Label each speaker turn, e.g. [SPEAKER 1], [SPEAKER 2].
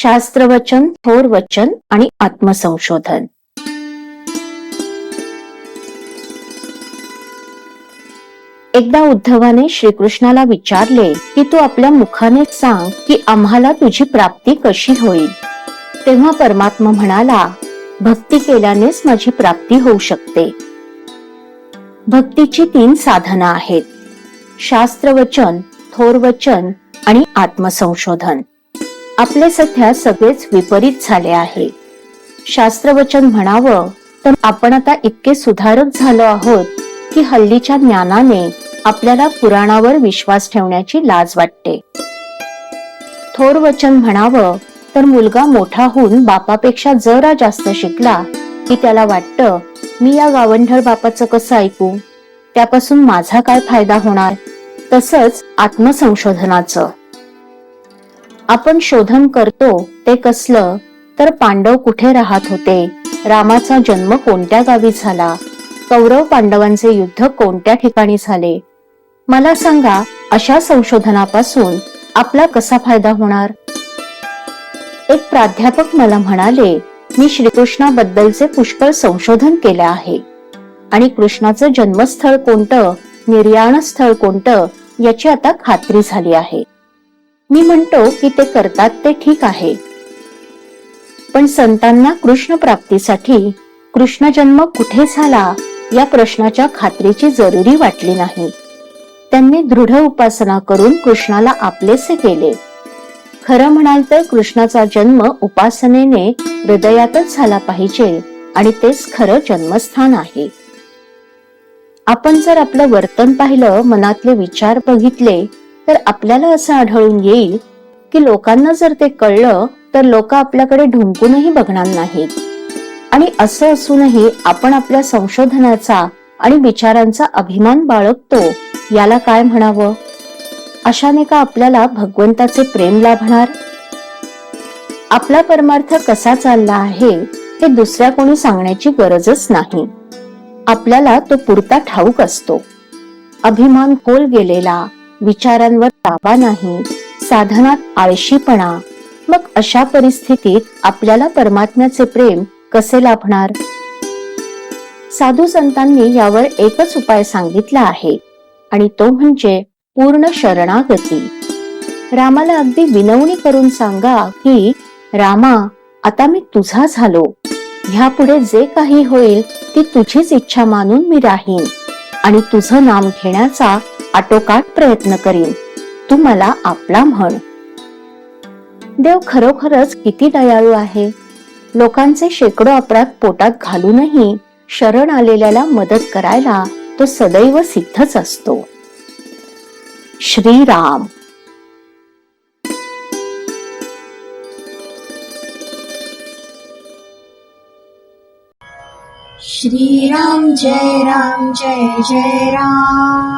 [SPEAKER 1] शास्त्रवचन थोर वचन आणि आत्मसंशोधन. एकदा उद्धवाने श्रीकृष्णाला विचारले की तू आपल्या मुखाने सांग की आम्हाला तुझी प्राप्ती कशी होईल. तेव्हा परमात्मा म्हणाला भक्ती केल्यानेच माझी प्राप्ती होऊ शकते. भक्तीची तीन साधना आहेत. शास्त्रवचन थोरवचन आणि आत्मसंशोधन. आपले सध्या सगळेच विपरीत झाले आहे. शास्त्रवचन म्हणावं तर आपण आता इतके सुधारक झालो आहोत की हल्लीच्या ज्ञानाने आपल्याला पुराणावर विश्वास ठेवण्याची लाज वाटते. थोर वचन म्हणावं तर मुलगा मोठा होऊन बापापेक्षा जरा जास्त शिकला की त्याला वाटतं मी या गावंढळ बापाचं कसं ऐकू? त्यापासून माझा काय फायदा होणार? तसंच आत्मसंशोधनाचं. आपण शोधन करतो ते कसलं तर पांडव कुठे राहत होते? रामाचा जन्म कोणत्या गावी झाला? कौरव पांडवांचे युद्ध कोणत्या ठिकाणी झाले? मला सांगा अशा संशोधनापासून आपला कसा फायदा होणार? एक प्राध्यापक मला म्हणाले मी श्रीकृष्णाबद्दलचे पुष्कळ संशोधन केले आहे. आणि कृष्णाचं जन्मस्थळ कोणतं निर्याण स्थळ कोणतं याची आता खात्री झाली आहे. मी म्हणतो की ते करतात ते ठीक आहे. पण संतांना कृष्ण प्राप्तीसाठी कृष्ण जन्म कुठे झाला या प्रश्नाच्या खात्रीची जरुरी वाटली नाही. त्यांनी दृढ उपासना करून कृष्णाला आपलेसे केले. खरं म्हणाल तर कृष्णाचा जन्म उपासनेने हृदयातच झाला पाहिजे आणि तेच खरं जन्मस्थान आहे. आपण जर आपलं वर्तन पाहिलं मनातले विचार बघितले तर आपल्याला असं आढळून येईल की लोकांना जर ते कळलं तर लोक आपल्याकडे ढुंकूनही बघणार नाहीत. आणि असं असूनही आपण आपल्या संशोधनाचा आणि विचारांचा अभिमान बाळगतो याला काय म्हणावं? अशाने का आपल्याला भगवंताचे प्रेम लाभणार? आपला परमार्थ कसा चालला आहे हे दुसऱ्या कोणी सांगण्याची गरजच नाही. आपल्याला तो पुरता ठाऊक असतो. अभिमान खोल गेलेला विचारांवर ताबा नाही साधनात आळशीपणा. मग अशा परिस्थितीत आपल्याला परमात्म्याचे प्रेम कसे लाभणार? साधू संतांनी यावर एकच उपाय सांगितला आहे आणि तो म्हणजे पूर्ण शरणागती. रामाला अगदी विनवणी करून सांगा की रामा आता मी तुझा झालो. ह्यापुढे जे काही होईल ती तुझीच इच्छा मानून मी राहीन आणि तुझं नाम घेण्याचा आटोकाट प्रयत्न करीन. तू मला आपला म्हण. देव खरोखरच किती दयाळू आहे. लोकांचे शेकडो अपराध पोटात घालूनही शरण आलेल्याला मदत करायला तो सदैव सिद्धच असतो. श्रीराम.
[SPEAKER 2] श्रीराम जय राम जय जय राम.